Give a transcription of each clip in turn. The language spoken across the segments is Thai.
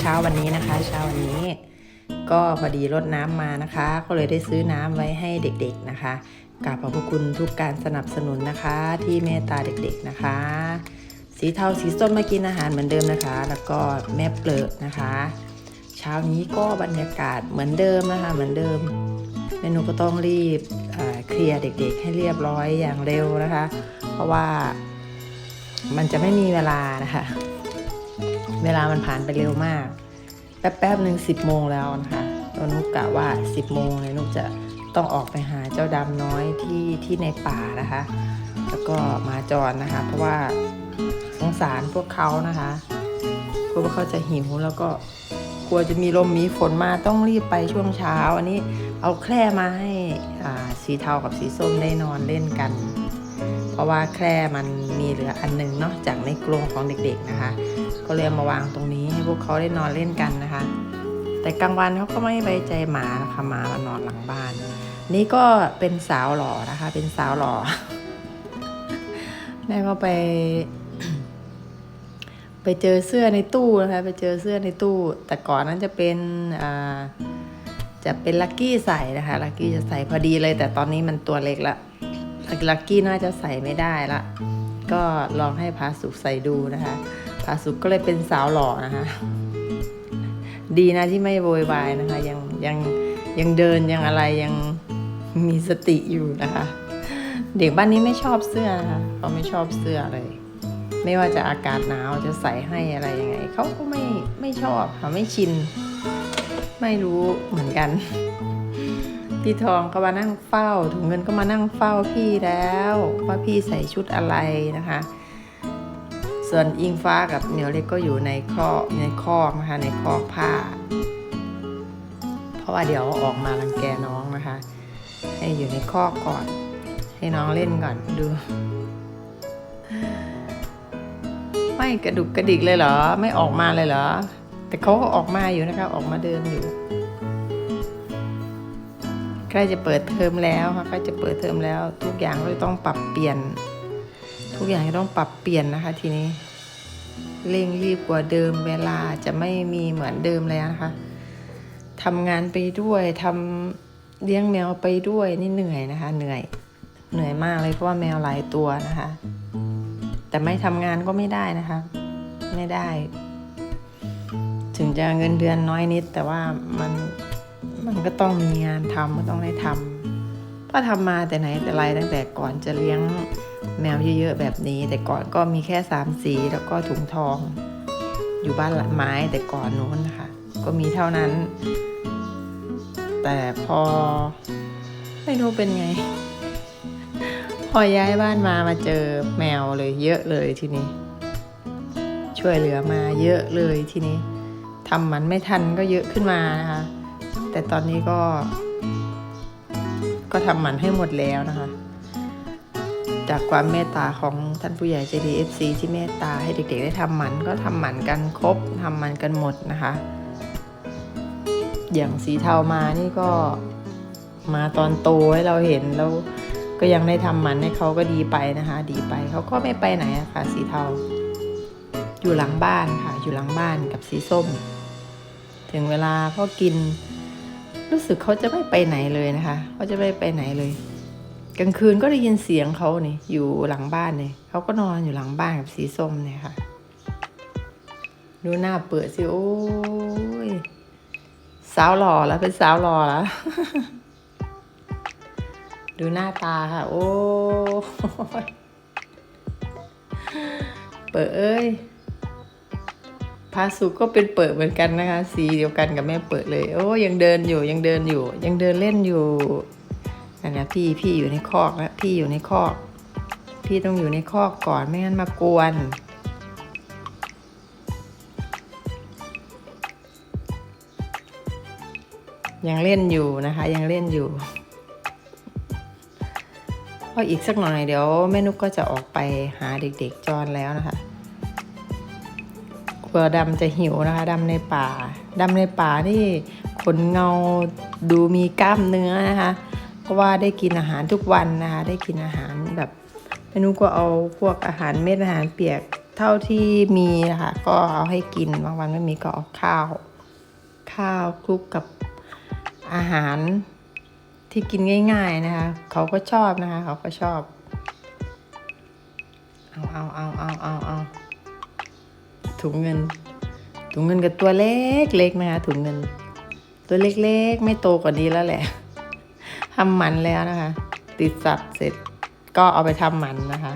เช้าวันนี้นะคะ เช้าวันนี้ ก็พอดีรดน้ำมานะคะ ก็เลยได้ซื้อน้ำไว้ให้เด็กๆนะคะกราบขอบพระคุณทุกการสนับสนุนนะคะ ที่เมตตาเด็กๆนะคะ สีเทาสีส้มมากินอาหารเหมือนเดิมนะคะ แล้วก็แม่เปลือกนะคะ เช้านี้ก็บรรยากาศเหมือนเดิมนะคะเหมือนเดิมเมนูก็ต้องรีบเเคลียร์เด็กๆ ให้เรียบร้อยอย่างเร็วนะคะ เพราะว่ามันจะไม่มีเวลานะคะ เวลามันผ่านไปเร็วมาก แป๊บๆหนึ่งสิบโมงแล้วนะคะแล้วนุกกะว่าสิบโมงเนี่ยนุกจะต้องออกไปหาเจ้าดำน้อยที่ที่ในป่านะคะ แล้วก็มาจรนะคะ เพราะว่าสงสารพวกเขานะคะกลัวว่าเขาจะหิวแล้วก็กลัวจะมีลมมีฝนมาต้องรีบไปช่วงเช้า อันนี้เอาแคร่มาให้สีเทากับสีส้มได้นอนเล่นกัน ราะว่าแคร่มันมีเหลืออันหนึงเนาะจากในกรงของเด็กๆนะคะ ก็เลยมาวางตรงนี้ให้พวกเขาได้นอนเล่นกันนะคะ แต่กลางวันเขาก็ไม่ไว้ใจหมานะคะหมามานอนหลังบ้าน นี่ก็เป็นสาวหล่อนะคะ เป็นสาวหล่อแม่ก็ไป ไปเจอเสื้อในตู้นะคะ ไปเจอเสื้อในตู้ แต่ก่อนนั้นจะเป็นอ่าจะเป็นลักกี้ใส่นะคะ ลักกี้จะใส่พอดีเลย แต่ตอนนี้มันตัวเล็กละ ลักกี้น่าจะใส่ไม่ได้ละ ก็ลองให้พาสุกใส่ดูนะคะพาสุกก็เลยเป็นสาวหล่อนะคะ ดีนะที่ไม่โวยวายนะคะ ยังยังยังเดินยังอะไรยังมีสติอยู่นะคะ เด็กบ้านนี้ไม่ชอบเสื้อนะคะเขาไม่ชอบเสื้อเลย ไม่ว่าจะอากาศหนาวจะใส่ให้อะไรยังไงเขาก็ไม่ไม่ชอบค่ะไม่ชิน ไม่รู้เหมือนกัน พี่ทองก็มานั่งเฝ้าถุงเงินก็มานั่งเฝ้าพี่แล้วว่าพี่ใส่ชุดอะไรนะคะ ส่วนอิงฟ้ากับเหมียวเล็กก็อยู่ในคอกในคอกนะคะในคอกผ้า เพราะว่าเดี๋ยวออกมารังแกน้องนะคะ ให้อยู่ในคอกก่อน ให้น้องเล่นก่อนดู ไม่กระดุกกระดิกเลยเหรอ ไม่ออกมาเลยเหรอ แต่เขาก็ออกมาอยู่นะคะ ออกมาเดินอยู่ ใกล้จะเปิดเทอมแล้วค่ะใกล้จะเปิดเทอมแล้ว ทุกอย่างเลยต้องปรับเปลี่ยน ทุกอย่างจะต้องปรับเปลี่ยนนะคะ ทีนี้เร่งรีบกว่าเดิมเวลาจะไม่มีเหมือนเดิมแล้วนะคะทำงานไปด้วยทำเลี้ยงแมวไปด้วยนี่เหนื่อยนะคะ เหนื่อยเหนื่อยมากเลยเพราะว่าแมวหลายตัวนะคะ แต่ไม่ทำงานก็ไม่ได้นะคะ ไม่ได้ ถึงจะเงินเดือนน้อยนิด แต่ว่ามัน มันก็ต้องมีงานทำก็ต้องได้ทำเพราะทำมาแต่ไหนแต่ไรตั้งแต่ก่อนจะเลี้ยงแมวเยอะๆแบบนี้ แต่ก่อนก็มีแค่สามสีแล้วก็ถุงทอง อยู่บ้านหลังไม้แต่ก่อนนู้นนะคะก็มีเท่านั้น แต่พอไม่รู้เป็นไง พอย้ายบ้านมามาเจอแมวเลยเยอะเลยทีนี้ ช่วยเหลือมาเยอะเลยทีนี้ทำมันไม่ทันก็เยอะขึ้นมานะคะ แต่ตอนนี้ก็ ก็ทำหมันให้หมดแล้วนะคะ จากความเมตตาของท่านผู้ใหญ่ใจดีเอฟซีที่เมตตาให้เด็กๆ ได้ทำหมันก็ทำหมันกันครบทำหมันกันหมดนะคะ อย่างสีเทามานี่ก็มาตอนโตให้เราเห็นแล้วก็ยังได้ทำหมันให้เขาก็ดีไปนะคะ ดีไปเขาก็ไม่ไปไหนอะค่ะ สีเทา อยู่หลังบ้านค่ะ อยู่หลังบ้านกับสีส้ม ถึงเวลาเขากิน รู้สึกเขาจะไม่ไปไหนเลยนะคะเขาจะไม่ไปไหนเลย กลางคืนก็ได้ยินเสียงเขาเนี่ยอยู่หลังบ้านเนี่ยเขาก็นอนอยู่หลังบ้านกับสีส้มเนี่ยค่ะ ดูหน้าเปิดสิโอ้ยสาวหล่อแล้วเป็นสาวหล่อแล้วดูหน้าตาค่ะ โอ้ยเปิดเอ้ย พาสุก็เป็นเปิดเหมือนกันนะคะ สีเดียวกันกับแม่เปิดเลย โอ้ยังเดินอยู่ยังเดินอยู่ ยังเดินเล่นอยู่นั่นนะพี่พี่อยู่ในคอกแล้วพี่อยู่ในคอก พี่ต้องอยู่ในคอกก่อนไม่งั้นมากวนยังเล่นอยู่นะคะ ยังเล่นอยู่พออีกสักหน่อยเดี๋ยวแม่นุกก็จะออกไปหาเด็กๆจรแล้วนะคะ กลัวดำจะหิวนะคะดำในป่าดำในป่านี่ขนเงาดูมีกล้ามเนื้อนะคะเพราะว่าได้กินอาหารทุกวันนะคะได้กินอาหารแบบเมนูก็เอาพวกอาหารเม็ดอาหารเปียกเท่าที่มีนะคะก็เอาให้กินบางวันไม่มีก็เอาข้าว ข้าวคลุกกับอาหารที่กินง่าย ๆนะคะ เขาก็ชอบนะคะ เขาก็ชอบ เอาเอาเอาเอาเอาเอา ถุงเงิน ถุงเงินกับตัวเล็กเล็กนะคะถุงเงิน ตัวเล็กๆ ไม่โตกว่านี้แล้วแหละทำหมันแล้วนะคะ ติดสัตว์เสร็จก็เอาไปทำหมันนะคะ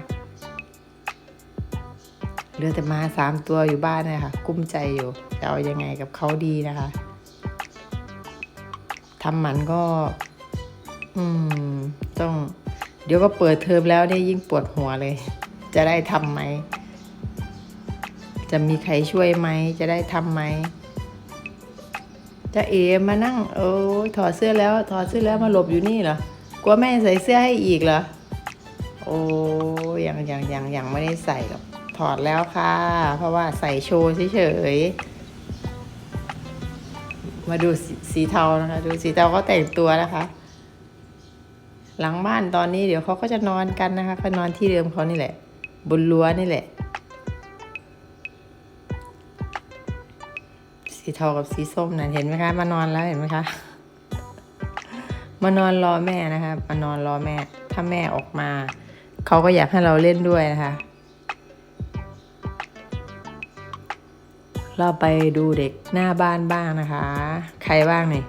เหลือแต่มาสามตัวอยู่บ้านนยคะกุ้มใจอยู่จะเอายังไงกับเขาดีนะคะทำหมันก็ อืม ต้อง เดี๋ยวก็เปิดเทอมแล้วเนี่ยยิ่งปวดหัวเลย จะได้ทำไหม จะมีใครช่วยไหม จะได้ทำไหมจะเอมานั่ง โอ้ยถอดเสื้อแล้ว ถอดเสื้อแล้วมาหลบอยู่นี่เหรอกลัวแม่ใส่เสื้อให้อีกเหรอ โอ้ยังยังยังยังไม่ได้ใส่หรอกถอดแล้วค่ะ เพราะว่าใส่โชว์เฉยๆมาดูสสีเทานะคะ ดูสีเทาเขาแต่งตัวนะคะ หลังบ้านตอนนี้เดี๋ยวเขาก็จะนอนกันนะคะเขานอนที่เดิมเขานี่แหละ บนรั้วนี่แหละ สีเทากับสีส้มนะเห็นไหมคะ มานอนแล้วเห็นไหมคะ มานอนรอแม่นะคะ มานอนรอแม่ ถ้าแม่ออกมา เขาก็อยากให้เราเล่นด้วยนะคะ เราไปดูเด็กหน้าบ้านบ้างนะคะ ใครบ้างนี่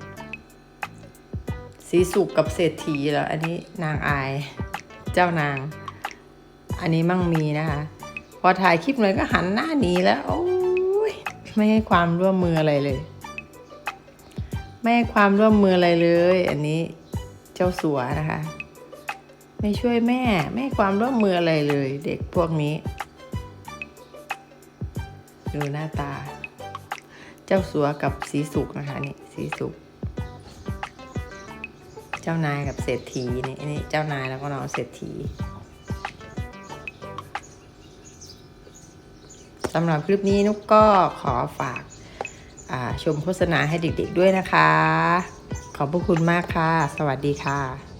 สีสุกกับเศรษฐีเหรออันนี้นางอาย เจ้านาง อันนี้มั่งมีนะคะ พอถ่ายคลิปเลยก็หันหน้าหนีแล้วโอ้ ไม่ให้ความร่วมมืออะไรเลย ไม่ให้ความร่วมมืออะไรเลย อันนี้เจ้าสัวนะคะ ไม่ช่วยแม่ ไม่ให้ความร่วมมืออะไรเลย เด็กพวกนี้ ดูหน้าตา เจ้าสัวกับสีสุกนะคะนี่สีสุกเจ้านายกับเศรษฐีนี่อันนี่เจ้านายแล้วก็น้องเศรษฐี สำหรับคลิปนี้นุกก็ขอฝากชมโฆษณาให้เด็กๆด้วยนะคะ ขอบพระคุณมากค่ะ สวัสดีค่ะ